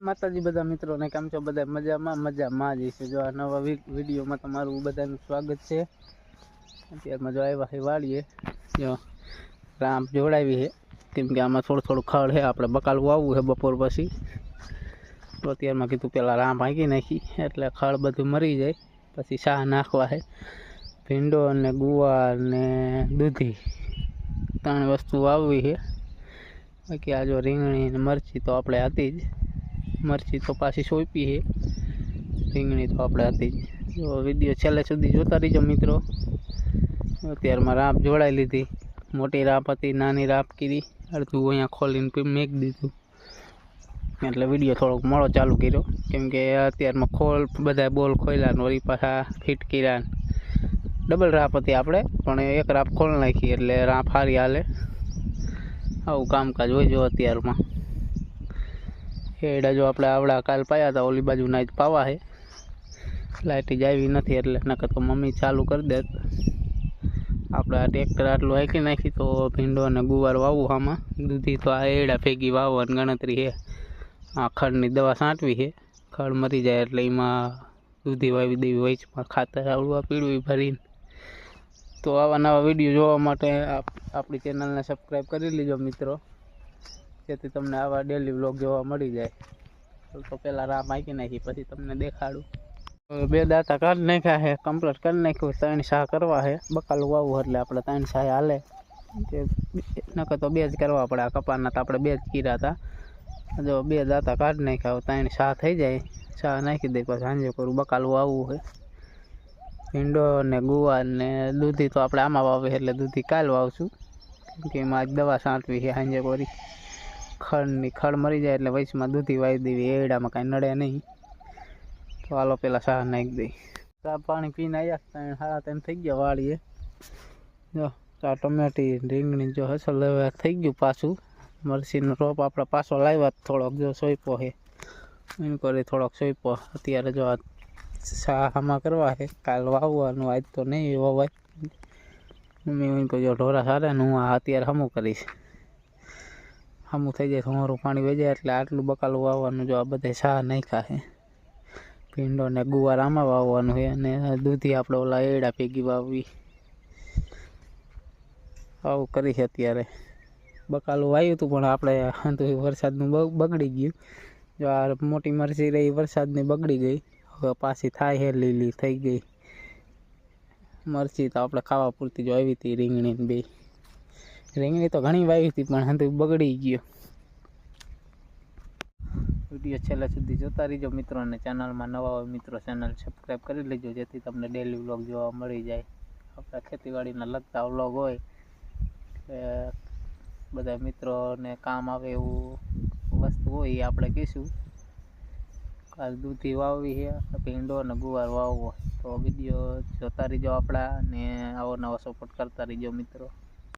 માતાજી બધા મિત્રોને કેમ છો? બધા મજામાં? મજામાં જ છે. જો આ નવા વિડીયોમાં તમારું બધાનું સ્વાગત છે. અત્યારમાં જો આવ્યા છે વાળીએ જો રામ જોડાવી છે. કેમ કે આમાં થોડું થોડું ખડ છે. આપણે બકાલું આવવું છે બપોર પછી. તો અત્યારમાં કીધું પહેલાં રામ હાંકી નાખી. એટલે ખડ બધું મરી જાય. પછી શાહ નાખવા છે. ભીંડો અને ગુવાર ને દૂધી ત્રણ વસ્તુ વાવવી છે. બાકી આ જો રીંગણી ને મરચી તો આપણે હતી જ. મરચી તો પાછી સોંપી છે. રીંગણી તો આપણે હતી જ. વીડિયો છેલ્લે સુધી જોતા રહીજો મિત્રો. અત્યારમાં રાપ જોડાઈ લીધી. મોટી રાપ હતી, નાની રાપ કીધી. અડધું અહીંયા ખોલીને મેક દીધું. એટલે વીડિયો થોડોક મોડો ચાલુ કર્યો. કેમ કે અત્યારમાં ખોલ બધા બોલ ખોલ્યા વળી પાછા ફિટ કર્યા ડબલ રાપ હતી આપણે, પણ એક રાપ ખોલ નાખી એટલે રાપ હારી હાલે. આવું કામકાજ હોય જો અત્યારમાં. એડા જો આપણે આવડા કાલ પાયા હતા ઓલી બાજુ ના પાવા છે લાઇટ જ આવી નથી એટલે, નકર તો મમ્મી ચાલુ કરી દેત આપણે આ ટ્રેક્ટર આટલું હાંકી નાખી તો ભીંડો અને ગુવાર વાવવું આમાં દૂધી તો આ એડા ભેગી વાવવાની ગણતરી છે આ ખડની દવા છાંટવી છે ખડ મરી જાય એટલે એમાં દૂધી વાવી દેવી વચમાં ખાતર આવડવા પીળવી ભરીને. તો આવા નવા વીડિયો જોવા માટે આપ- આપણી ચેનલને સબસ્ક્રાઈબ કરી લેજો મિત્રો. જેથી તમને આવા ડેલી વ્લોગ જોવા મળી જાય. તો પહેલાં રાહ માગી નાખી, પછી તમને દેખાડું. બે દાંતા કાઢી નાખ્યા છે કમ્પ્લીટ કરી નાખ્યું ત્રણ શાહ કરવા છે. બકાલું વાવવું એટલે આપણે ત્રણ શાહ હાલે. નકર તો બે જ કરવા પડે, આ કપાના તો આપણે બે જ કીરા હતા. જો બે દાંતા કાઢી નાખ્યા ત્રણ શાહ થઈ જાય. શાહ નાખી દે, પછી સાંજે કરું બકાલું આવવું છે. ભીંડો ને ગુવાર ને દૂધી તો આપણે આમાં વાવીએ, એટલે દૂધી કાલ વાવશું. કેમ કે એમાં આજ દવા છાંટવી છે સાંજે કરી. ખડની ખડ મરી જાય એટલે વૈશમાં દૂધી વાવી દેવી એડામાં કાંઈ નડે નહીં. તો હાલો પેલા શાહ નાખી દઈ. ચા પાણી પીને આવ્યા ત્રણ ત્રણ થઈ ગયા વાળીએ. જો, ચા, ટમેટી, રીંગણી જો હસલ લેવા થઈ ગયું પાછું. મરસીનો રોપ આપણે પાછો લાવ્યા થોડોક જો સોઈપો છે એમ કરી થોડોક સોઈપો અત્યારે જો આ શાહ કરવા છે કાલ વાવવાનું, આજ તો નહીં વવાય. મમ્મી એમ કહ્યું ઢોરા સારા ને હું આ અત્યારે હમું કરીશ. હમું થઈ જાય તમારું પાણી વહી જાય એટલે આટલું બકાલું વાવવાનું જો આ બધે શાહ નાખ્યા છે. ભીંડો ને ગુવાર આમાં વાવવાનું છે અને દૂધી આપણે ઓલા એડા ભેગી વાવવી. આવું કરી છે અત્યારે. બકાલું વાવ્યું હતું પણ આપણે તો વરસાદનું બગ- બગડી ગયું. જો આ મોટી મરચી રહી વરસાદની બગડી ગઈ. હવે પાછી થાય છે લીલી થઈ ગઈ. મરચી તો આપણે ખાવા પૂરતી જો આવી હતી રીંગણી બે રીંગણી તો ઘણી વાવી હતી, પણ હંતુ બગડી ગયો. વીડિયો છેલ્લા સુધી જોતા રહીજો મિત્રો, અને ચેનલમાં નવા હોય મિત્રો, ચેનલ સબસ્ક્રાઈબ કરી લેજો, જેથી તમને ડેલી વ્લોગ જોવા મળી જાય. આપણા ખેતીવાડીના લગતા વ્લોગ હોય, એટલે બધા મિત્રોને કામ આવે એવું વસ્તુ હોય એ આપણે કહીશું. કાલ દૂધી વાવવી છે ભીંડો અને ગુવાર વાવવો. તો વીડિયો જોતા રહીજો આપણા, અને આવો નવો સપોર્ટ કરતા રહીજો મિત્રો.